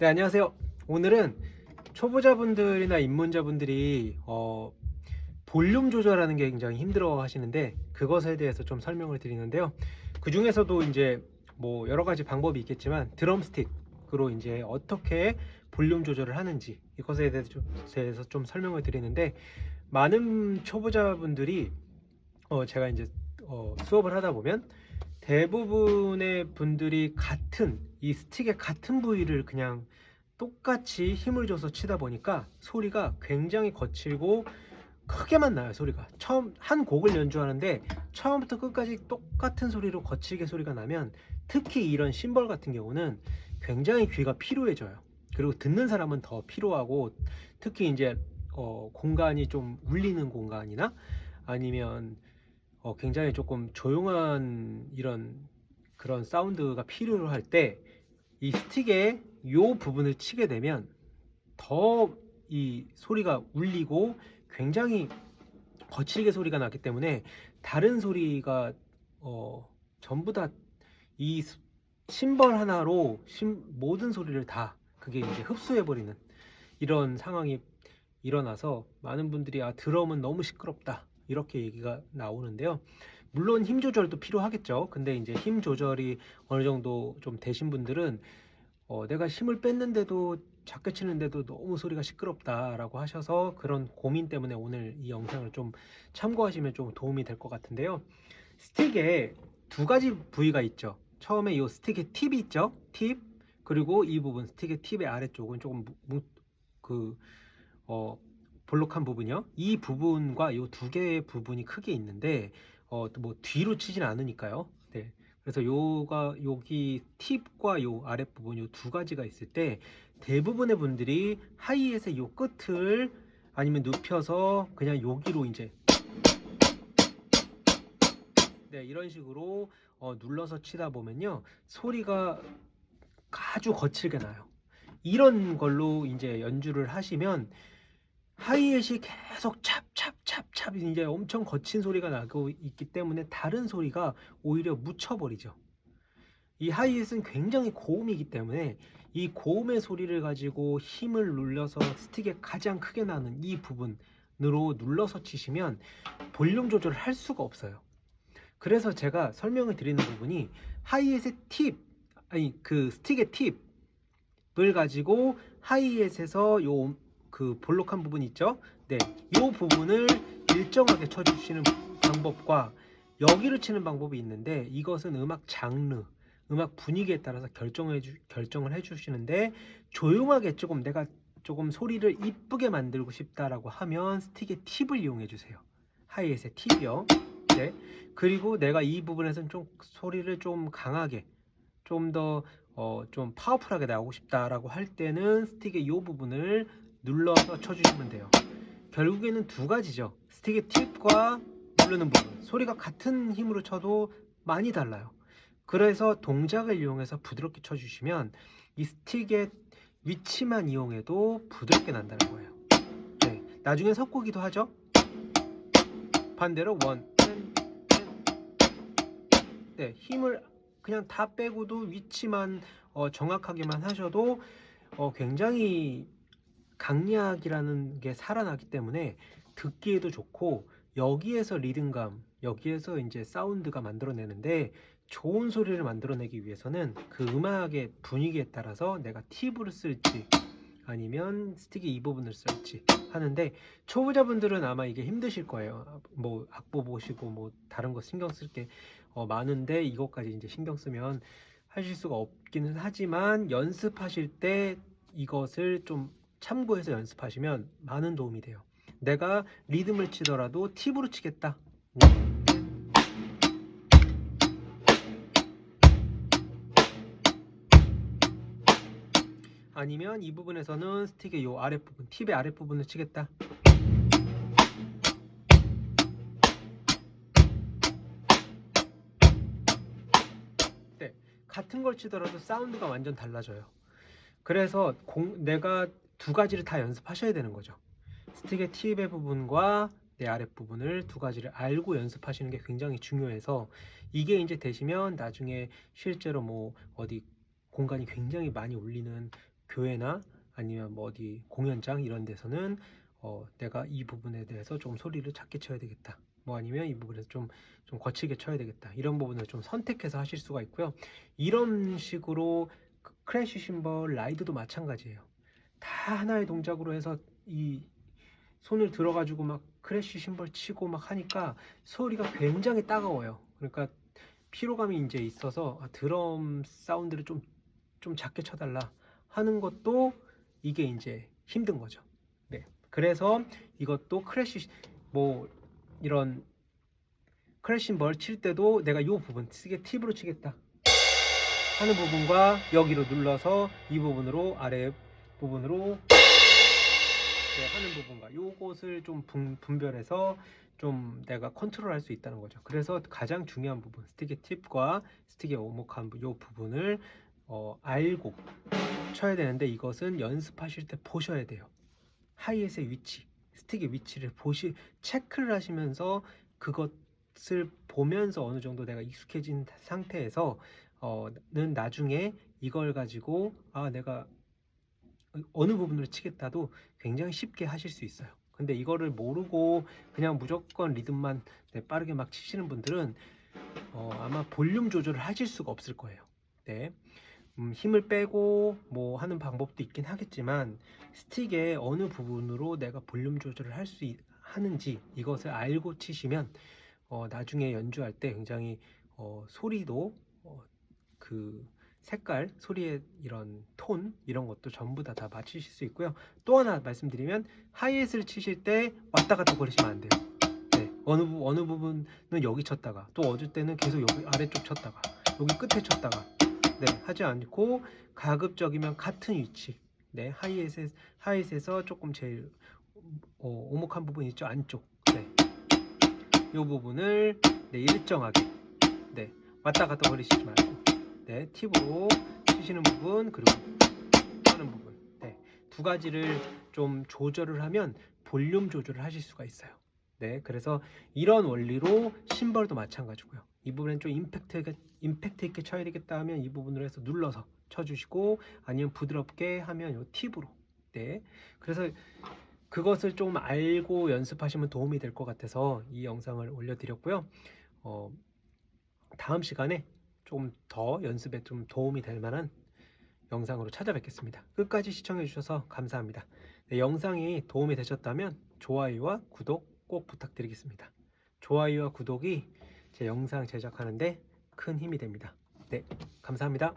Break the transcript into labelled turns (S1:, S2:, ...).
S1: 네, 안녕하세요. 오늘은 초보자분들이나 입문자분들이 어, 볼륨 조절하는 게 굉장히 힘들어 하시는데 그것에 대해서 좀 설명을 드리는데요. 그 중에서도 이제 뭐 여러 가지 방법이 있겠지만 드럼 스틱으로 이제 어떻게 볼륨 조절을 하는지 이것에 대해서 좀, 대해서 좀 설명을 드리는데 많은 초보자분들이 어, 제가 이제 어, 수업을 하다 보면 대부분의 분들이 같은 이 스틱의 같은 부위를 그냥 똑같이 힘을 줘서 치다 보니까 소리가 굉장히 거칠고 크게만 나요 소리가. 처음 한 곡을 연주하는데 처음부터 끝까지 똑같은 소리로 거칠게 소리가 나면 특히 이런 심벌 같은 경우는 굉장히 귀가 피로해져요. 그리고 듣는 사람은 더 피로하고 특히 이제 어, 공간이 좀 울리는 공간이나 아니면 어, 굉장히 조금 조용한 이런 그런 사운드가 필요로 할 때 이 스틱의 요 부분을 치게 되면 더 이 소리가 울리고 굉장히 거칠게 소리가 나기 때문에 다른 소리가 어, 전부 다 이 심벌 하나로 심- 모든 소리를 다 그게 이제 흡수해 버리는 이런 상황이 일어나서 많은 분들이 아 드럼은 너무 시끄럽다 이렇게 얘기가 나오는데요. 물론 힘 조절도 필요하겠죠. 근데 이제 힘 조절이 어느 정도 좀 되신 분들은 어, 내가 힘을 뺐는데도 작게 치는데도 너무 소리가 시끄럽다라고 하셔서 그런 고민 때문에 오늘 이 영상을 좀 참고하시면 좀 도움이 될 것 같은데요. 스틱에 두 가지 부위가 있죠. 처음에 이 스틱의 팁이 있죠. 팁 그리고 이 부분 스틱의 팁의 아래쪽은 조금 무, 무- 그 어, 볼록한 부분이요. 이 부분과 이 두 개의 부분이 크게 있는데 어, 뭐 뒤로 치진 않으니까요. 네. 그래서 요가 여기 팁과 요 아랫부분 요 두 가지가 있을 때 대부분의 분들이 하이햇의 요 끝을 아니면 눕혀서 그냥 여기로 이제 네, 이런 식으로 어, 눌러서 치다 보면요. 소리가 아주 거칠게 나요. 이런 걸로 이제 연주를 하시면 하이햇이 계속 찹찹찹찹 이제 엄청 거친 소리가 나고 있기 때문에 다른 소리가 오히려 묻혀버리죠. 이 하이햇은 굉장히 고음이기 때문에 이 고음의 소리를 가지고 힘을 눌려서 스틱에 가장 크게 나는 이 부분으로 눌러서 치시면 볼륨 조절을 할 수가 없어요. 그래서 제가 설명을 드리는 부분이 하이햇의 팁, 아니 그 스틱의 팁을 가지고 하이햇에서 요 그 볼록한 부분 있죠? 네, 이 부분을 일정하게 쳐주시는 방법과 여기를 치는 방법이 있는데 이것은 음악 장르, 음악 분위기에 따라서 결정해 주, 결정을 해주시는데 조용하게 조금 내가 조금 소리를 이쁘게 만들고 싶다라고 하면 스틱의 팁을 이용해 주세요. 하이햇의 팁이요. 네. 그리고 내가 이 부분에서는 좀 소리를 좀 강하게 좀더 어, 좀 파워풀하게 나오고 싶다라고 할 때는 스틱의 이 부분을 눌러서 쳐주시면 돼요. 결국에는 두 가지죠. 스틱의 팁과 누르는 부분. 소리가 같은 힘으로 쳐도 많이 달라요. 그래서 동작을 이용해서 부드럽게 쳐주시면 이 스틱의 위치만 이용해도 부드럽게 난다는 거예요. 네, 나중에 섞기도 하죠. 반대로 원. 네, 힘을 그냥 다 빼고도 위치만 어, 정확하게만 하셔도 어, 굉장히 강약이라는 게 살아나기 때문에 듣기에도 좋고 여기에서 리듬감, 여기에서 이제 사운드가 만들어내는데 좋은 소리를 만들어내기 위해서는 그 음악의 분위기에 따라서 내가 팁을 쓸지 아니면 스틱의 이 부분을 쓸지 하는데 초보자분들은 아마 이게 힘드실 거예요. 뭐 악보 보시고 뭐 다른 거 신경 쓸게 어, 많은데 이것까지 이제 신경 쓰면 하실 수가 없기는 하지만 연습하실 때 이것을 좀 참고해서 연습하시면 많은 도움이 돼요. 내가 리듬을 치더라도 팁으로 치겠다. 아니면 이 부분에서는 스틱의 요 아랫부분, 팁의 아랫부분을 치겠다. 네, 같은 걸 치더라도 사운드가 완전 달라져요. 그래서 공- 내가 두 가지를 다 연습하셔야 되는 거죠. 스틱의 팁의 부분과 내 아랫부분을 두 가지를 알고 연습하시는 게 굉장히 중요해서 이게 이제 되시면 나중에 실제로 뭐 어디 공간이 굉장히 많이 울리는 교회나 아니면 뭐 어디 공연장 이런 데서는 어, 내가 이 부분에 대해서 좀 소리를 작게 쳐야 되겠다. 뭐 아니면 이 부분에서 좀, 좀 거칠게 쳐야 되겠다. 이런 부분을 좀 선택해서 하실 수가 있고요. 이런 식으로 그 크래쉬 심벌 라이드도 마찬가지예요. 다 하나의 동작으로 해서 이 손을 들어가지고 막 크래쉬 심벌 치고 막 하니까 소리가 굉장히 따가워요. 그러니까 피로감이 이제 있어서 아, 드럼 사운드를 좀, 좀 작게 쳐달라 하는 것도 이게 이제 힘든 거죠. 네. 그래서 이것도 크래쉬 뭐 이런 크래쉬 벌칠 때도 내가 이 부분 쓰게 팁으로 치겠다 하는 부분과 여기로 눌러서 이 부분으로 아래 부분으로 네, 하는 부분과 요것을 좀 분, 분별해서 좀 내가 컨트롤할 수 있다는 거죠. 그래서 가장 중요한 부분 스틱의 팁과 스틱의 오목한 부- 요 부분을 어, 알고 쳐야 되는데 이것은 연습하실 때 보셔야 돼요. 하이햇의 위치, 스틱의 위치를 보시 체크를 하시면서 그것을 보면서 어느 정도 내가 익숙해진 상태에서 어는 나중에 이걸 가지고 아 내가 어느 부분으로 치겠다도 굉장히 쉽게 하실 수 있어요. 근데 이거를 모르고 그냥 무조건 리듬만 네, 빠르게 막 치시는 분들은 어, 아마 볼륨 조절을 하실 수가 없을 거예요. 네. 음, 힘을 빼고 뭐 하는 방법도 있긴 하겠지만 스틱의 어느 부분으로 내가 볼륨 조절을 할 수 하는지 이것을 알고 치시면 어, 나중에 연주할 때 굉장히 어, 소리도 어, 그 색깔, 소리의 이런 톤 이런 것도 전부 다 다 맞추실 수 있고요. 또 하나 말씀드리면 하이햇을 치실 때 왔다 갔다 거리시면 안 돼요. 네, 어느 부, 어느 부분은 여기 쳤다가 또 어쩔 때는 계속 여기 아래쪽 쳤다가 여기 끝에 쳤다가 네 하지 않고 가급적이면 같은 위치 네 하이햇에 하이햇에서 조금 제일 어, 오목한 부분 있죠 안쪽 네 이 부분을 네 일정하게 네 왔다 갔다 거리시지 말고 네 팁으로 치시는 부분 그리고 하는 부분 네 두 가지를 좀 조절을 하면 볼륨 조절을 하실 수가 있어요. 네, 그래서 이런 원리로 심벌도 마찬가지고요. 이 부분은 좀 임팩트 임팩트 있게 쳐야 되겠다 하면 이 부분으로 해서 눌러서 쳐주시고 아니면 부드럽게 하면 요 팁으로 네, 그래서 그것을 좀 알고 연습하시면 도움이 될 것 같아서 이 영상을 올려드렸고요. 어, 다음 시간에 좀더 연습에 좀 도움이 될 만한 영상으로 찾아뵙겠습니다. 끝까지 시청해 주셔서 감사합니다. 네, 영상이 도움이 되셨다면 좋아요와 구독 꼭 부탁드리겠습니다. 좋아요와 구독이 제 영상 제작하는데 큰 힘이 됩니다. 네, 감사합니다.